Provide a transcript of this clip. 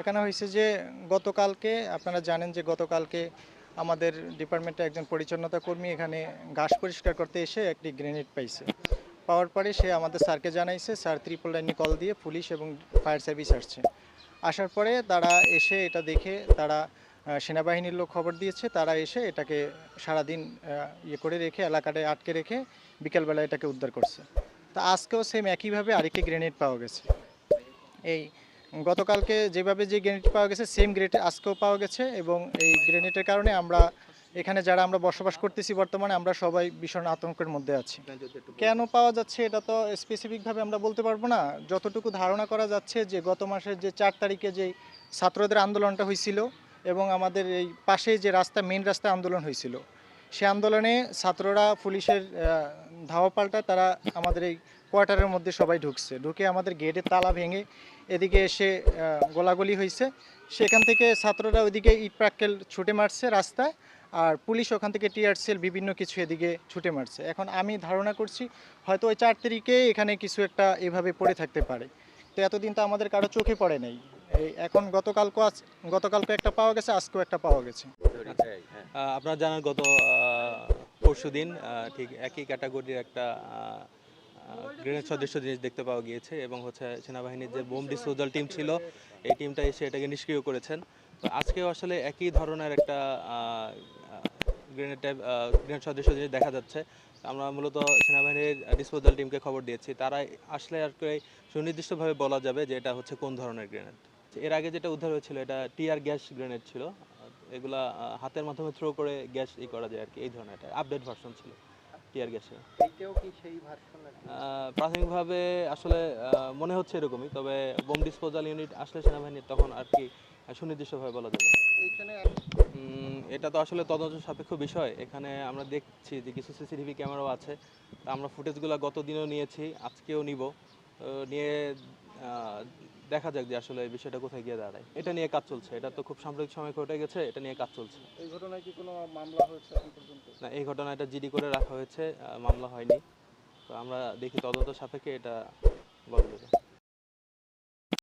এখানে হয়েছে যে গতকালকে, আপনারা জানেন যে গতকালকে আমাদের ডিপার্টমেন্টে একজন পরিচ্ছন্নতা কর্মী এখানে ঘাস পরিষ্কার করতে এসে একটি গ্রেনেড পাইছে। পাওয়ার পরে সে আমাদের স্যারকে জানাইছে, স্যার, ত্রিপল লাইনে কল দিয়ে পুলিশ এবং ফায়ার সার্ভিস আসছে। আসার পরে তারা এসে এটা দেখে, তারা সেনাবাহিনীর লোক খবর দিয়েছে, তারা এসে এটাকে সারাদিন ইয়ে করে রেখে, এলাকাটায় আটকে রেখে বিকেলবেলা এটাকে উদ্ধার করছে। তা আজকেও সেম একইভাবে আরেকটি গ্রেনেড পাওয়া গেছে। এই গতকালকে যেভাবে যে গ্রেনেড পাওয়া গেছে সেম গ্রেনেড আজকেও পাওয়া গেছে এবং এই গ্রেনেডের কারণে আমরা এখানে যারা আমরা বসবাস করতেছি বর্তমানে, আমরা সবাই ভীষণ আতঙ্কের মধ্যে আছি। কেন পাওয়া যাচ্ছে এটা তো স্পেসিফিকভাবে আমরা বলতে পারব না। যতটুকু ধারণা করা যাচ্ছে যে গত মাসের যে চার তারিখে যে ছাত্রদের আন্দোলনটা হয়েছিল এবং আমাদের এই পাশে যে রাস্তা মেন রাস্তায় আন্দোলন হয়েছিল, সে আন্দোলনে ছাত্ররা, পুলিশের ধাওয়া পাল্টা তারা আমাদের এই কোয়ার্টারের মধ্যে সবাই ঢুকছে। ঢুকে আমাদের গেটের তালা ভেঙে এদিকে এসে গোলাগুলি হয়েছে। সেখান থেকে ছাত্ররা ওইদিকে ইট পাক্কেল ছুটে মারছে রাস্তায় আর পুলিশ ওখান থেকে টিআরসিএল বিভিন্ন কিছু এদিকে ছুটে মারছে। এখন আমি ধারণা করছি হয়তো ওই চার তারিখে এখানে কিছু একটা এভাবে পড়ে থাকতে পারে। তো এতদিন তো আমাদের কারও চোখে পড়ে নাই। এখন গতকালকে গতকালকে একটা পাওয়া গেছে, আজকেও একটা পাওয়া গেছে। আপনারা জানেন গত পরশু দিন ঠিক একই ক্যাটাগরির একটা গ্রেনেড সদৃশ্য জিনিস দেখতে পাওয়া গিয়েছে এবং হচ্ছে সেনাবাহিনীর যে বোম ডিসপোজাল টিম ছিল, এই টিমটা এসে এটাকে নিষ্ক্রিয় করেছেন। তো আজকেও আসলে একই ধরনের একটা গ্রেনেড টাইপ গ্রেনেড সদৃশ্য জিনিস দেখা যাচ্ছে। আমরা মূলত সেনাবাহিনীর ডিসপোজাল টিমকে খবর দিয়েছি। তারা আসলে আর কি সুনির্দিষ্টভাবে বলা যাবে যে এটা হচ্ছে কোন ধরনের গ্রেনেড। এর আগে যেটা উদ্ধার হয়েছিল, এটা টিয়ার গ্যাস গ্রেনেড ছিল। এগুলা হাতের মাধ্যমে থ্রো করে গ্যাস ই করা যায় আর কি, এই ধরনের একটা আপডেট ভার্সন ছিল। টিয়ার ভার্সন প্রাথমিকভাবে আসলে মনে হচ্ছে এরকমই তবে বোম ডিসপোজাল ইউনিট আসলে সেনাবাহিনীর তখন আর কি সুনির্দিষ্টভাবে বলা যাবে। এটা তো আসলে তদন্ত সাপেক্ষ বিষয়। এখানে আমরা দেখছি যে কিছু সিসিটিভি ক্যামেরাও আছে। তা আমরা ফুটেজগুলো গত দিনেও নিয়েছি আজকেও নিব। তো নিয়ে আহ, দেখা যাক যে আসলে এই বিষয়টা কোথায় গিয়ে দাঁড়ায়। এটা নিয়ে কাজ চলছে। এটা তো খুব সাম্প্রতিক সময় ঘটে গেছে এটা নিয়ে কাজ চলছে। এই ঘটনায় কি কোনো মামলা হয়েছে না এই ঘটনা এটা জিডি করে রাখা হয়েছে মামলা হয়নি। তো আমরা দেখি তদন্ত সাপেক্ষে এটা বলা যাবে।